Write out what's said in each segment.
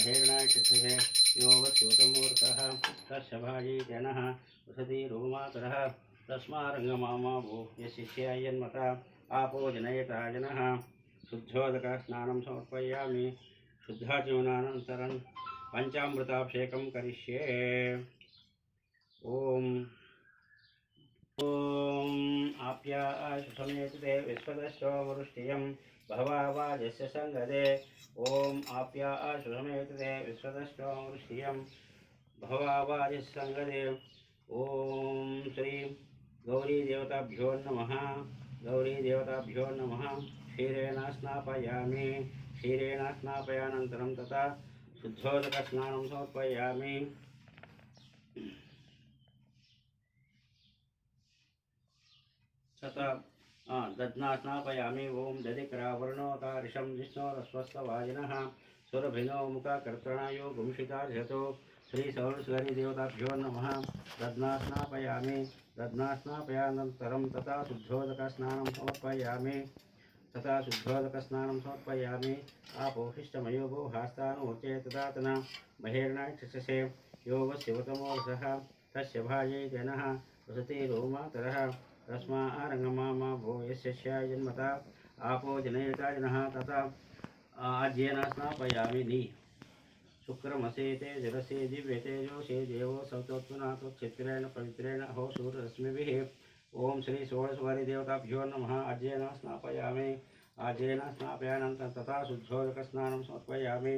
महेरणाय क्षत्रिये यो वस्योतमूर्तः तस्य भाजीजनः वसति रोमातरः तस्मारङ्गमामा भो यशिष्यायन्मता आपो जनयता जनः शुद्धोदकस्नानं समर्पयामि शुद्धाचूर्णानन्तरं पञ्चामृताभिषेकं करिष्ये ॐ ॐ आप्याशुसमेतते विश्वदश्ववृष्टियं भवावाजस्य सङ्गदे ॐ आप्याशुसमेतते विश्वदश्ववृष्टियं भवावाजस्य सङ्गदे ॐ श्री गौरीदेवताभ्यो नमः गौरीदेवताभ्यो नमः। क्षीरेण स्नापयामि, क्षीरेण स्नापयानन्तरं तथा शुद्धोदकस्नानं समर्पयामि। तथा दध्ना स्नापयामि ॐ दधिकरावर्णोतारिशं विष्णोरस्वस्थवाजिनः सुरभिनो मुखकर्तणायो गुंशितार्हतो श्रीसौरस्वरीदेवताभ्यो नमः। दध्ना स्नापयामि दध्ना स्नापयानन्तरं तथा शुद्धोदकस्नानं समर्पयामि, तथा शुद्धोदकस्नानं समर्पयामि। आपोहिष्टमयो गो हास्तानोचे तदातना महेर्णाक्षसे योगशिवतमोरसः तस्य भाजे जनः, वसति रोमातरः। तस्मारङ्गमामा भो यस्य जन्मता आपो जनयता जनः तथा आज्येन स्नापयामि नि। शुक्रमसेते जलसे दिव्यतेजोषे देवो सौतोत्पुनाथोक्षेत्रेण पवित्रेण हो सूर्यरश्मिभिः ॐ श्री षोडशवारिदेवताभ्यो नमः। आज्येन स्नापयामि। आज्येन स्नापयानन्तरं तथा शुद्धोदकस्नानं समर्पयामि।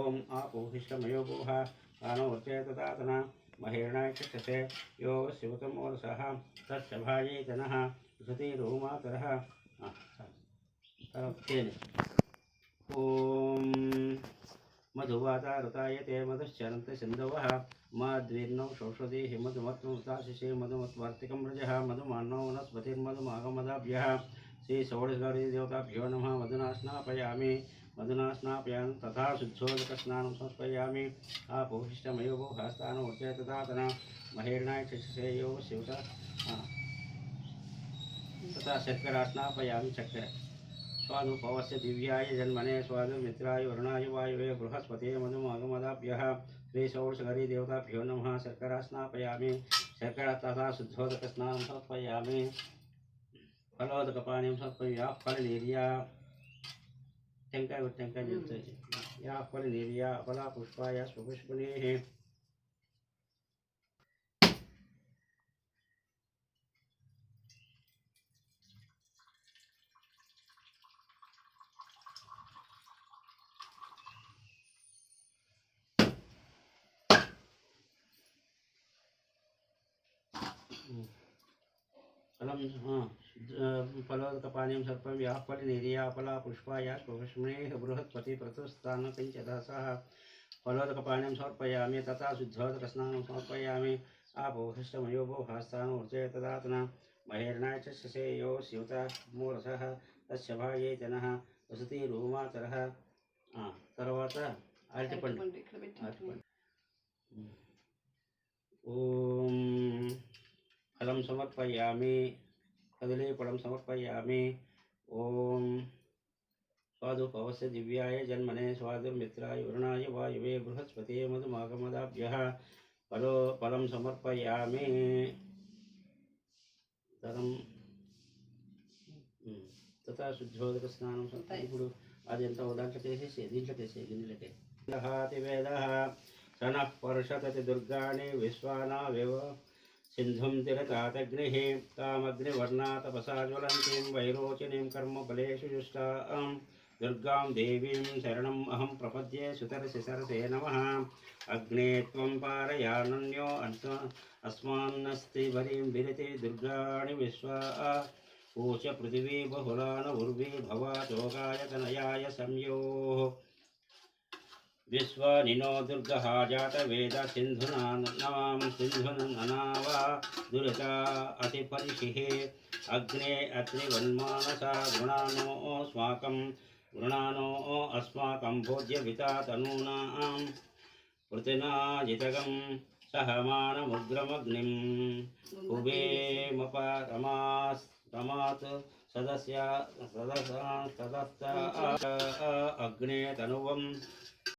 ॐ आपोहिष्टमयो गुहा तदातना महेर्णाय మహిర్ణాక్షసే యో శివతమోరస తత్సభాయే జన ధృతిరోమాతర ఓం మధువాతారుతాయ తే మధుశ్చరంత సింధవ మద్విర్ణౌ షౌషధి హిమధుమత్మృతాశిషే మధుమత్వర్తికం రజ మధుమాన్నో వనస్పతిర్మధుమాగమదాభ్య శ్రీ షోడశగౌరీ దేవతాభ్యో నమ మధునాస్నాపయామి स्नापयामि तथा शुद्धोदकस्नानं समर्पयामि आपोहिष्टमयो भो हस्तानोर्चय तथा महेर्णाय चक्षसे यो शिवता। तथा शर्करा स्नापयामि चक्र। स्वादुपवस्य दिव्याय जन्मने स्वादुमित्राय वरुणाय वायुवे बृहस्पते मधुमागमदाभ्यः। श्रीषोडशगरी देवताभ्यो नमः। शर्करा स्नापयामि शर्करा तथा शुद्धोदकस्नानं समर्पयामि फलोदकपानीं समर्पयामि या फलनीर्या టెంకాయ టెంకాయ చెప్తాయి యా ఫల నిర్యా ఫల పుష్పాయ స్వపుష్పనే ఫలం फलोदकपानीं सर्पं याः फलनिर्या फला पुष्पाया स्वपुष्मणेः बृहत्पति प्रतुस्थानपञ्चदशः फलोदकपानीं समर्पयामि तथा शुद्धोदकस्नानं समर्पयामि आपोहृष्टमयो भो हास्तानोर्चय तदातना महेर्णाय च शशेयो शिवता मूरसः तस्य भागे जनः వసతి రూమాతరः ఆ, తర్వాత అరటిపండు అరటిపండు ఓం ఫలం సమర్పయామి कदलीफलं समर्पयामि ॐ स्वादुपवस्य दिव्याय जन्मने स्वादुर्मित्राय वरुणाय वायुवे बृहस्पते मधुमागमदाभ्यः फलो फलं समर्पयामि తరం ఉమ్, తథా శుద్ధోదకస్నానం సంత ఇప్పుడు అది ఎంత దాంట్లోకి వేసేసి దీంట్లోకి వేసే గిన్నెలకి దహాతి వేద సనః పరుషతతి దుర్గాణి విశ్వానావివ सिन्धुं तिरतातग्निः तामग्निवर्णा तपसा ज्वलन्तीं वैरोचिनीं कर्मफलेषु जुष्टां दुर्गां देवीं शरणम् अहं प्रपद्ये सुतरसि सरसे नमः। अग्ने त्वं पारयानन्यो अस्मान्नस्ति भरीं विरति दुर्गाणि विश्वा। पूच पृथिवी बहुला न उर्वी भवा चोगाय तनयाय संयोः। विश्वानिनो दुर्गः जातवेद सिन्धुना नवां सिन्धुननावा दुरिता अतिपरिशिः अग्ने अत्रिवन्मानसा गृणानोऽस्माकं गृणानो अस्माकं भोज्यविता तनूनां पृथिनाजितगं सहमानमुग्रमग्निं कुबेमपरमास्तमात् सदस्य सदसा सदस्ता अग्ने तनुवं